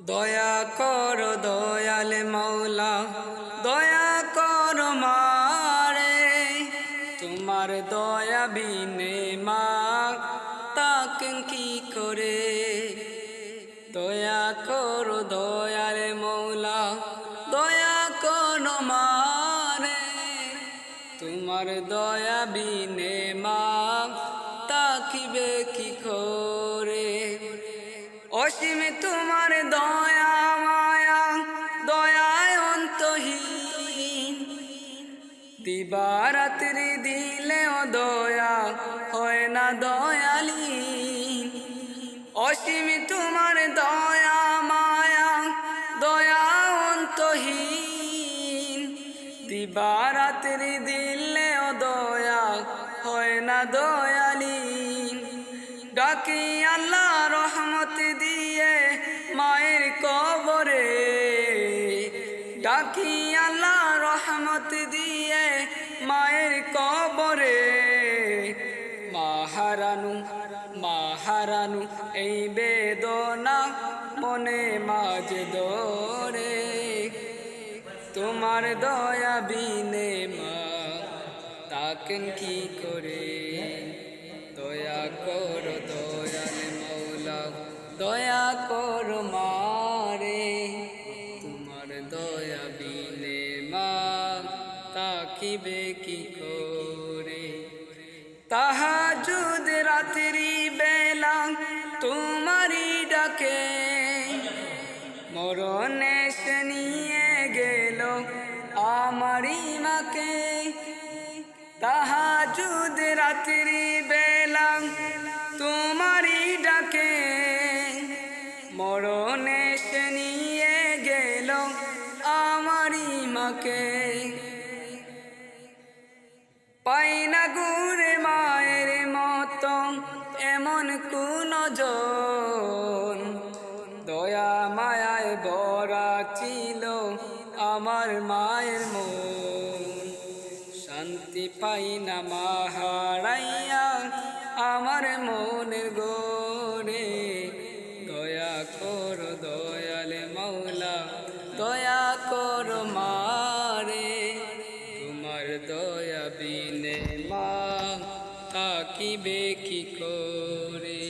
দয়া কর দয়াল মৌলা, দয়া কর মারে। তোমার দয়া বিনে মা, তাকে কি করে? দয়া কর দয়াল মৌলা, দয়া কর মারে। তোমার দয়া বিনে মা তাকিবে দিবারাত্রি দিলেও দয়া হয় না দয়ালি। অসীম তোমার দয়া, মায়া, দয়া অন্তহীন। দিবারাত্রি দিলেও দয়া হয় না দয়ালি। ডাকি আল্লাহ রহমত দিয়ে মায়ের কবরে। ডাকি আল্লাহ দিয়ে মায়ের কবরে। মাহারানু মাহারানু, এই বেদনা মনে মাঝে দরে তোমার দয়া বিনে মা, তাকেন কি করে? তাকিবে কি করে? তাহাজুদ রাত্রি বেলা তোমারি ডাকে। মরণে সে নিয়ে গেল আমারি মাকে। তাহাজুদ রাত্রি বেলা তোমারি ডাকে। মরণে সে নিয়ে গেল আমারি মাকে। এমন কোন জন দয়া মায়ায় বড়া ছিল আমার মায়ের মন। শান্তি পাই না মা হারাইয়া আমার মনের গোরে দয়া কর দয়াল মৌলা দয়া কর মারে। তোমার দয়া বিনে নিবে কি করে?